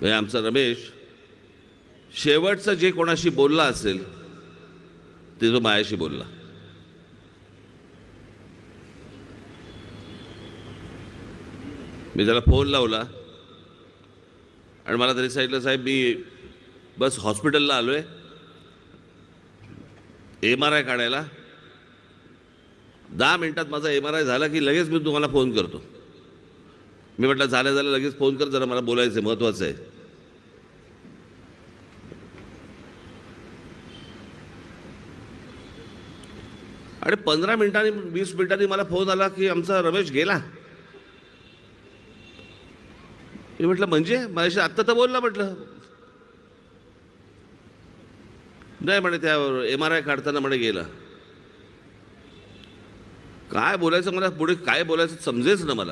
म्हणजे आमचा रमेश शेवटचं जे कोणाशी बोलला असेल ते तो मायाशी बोलला. मी त्याला फोन लावला आणि मला तरी सांगितलं साहेब मी बस हॉस्पिटलला आलो आहे एम आर आय काढायला. दहा मिनटात माझा एम आर आय झाला की लगेच मी तुम्हाला फोन करतो. मी म्हटलं झालं झालं लगेच फोन कर जरा मला बोलायचं आहे महत्त्वाचं आहे. आणि पंधरा मिनिटांनी वीस मिनिटांनी मला फोन आला की आमचा रमेश गेला. मी म्हटलं म्हणजे? माझ्याशी आत्ता तर बोलला म्हटलं. नाही म्हणे त्या एम आर आय काढताना म्हणे गेला. काय बोलायचं मला? पुढे काय बोलायचं समजेच ना मला.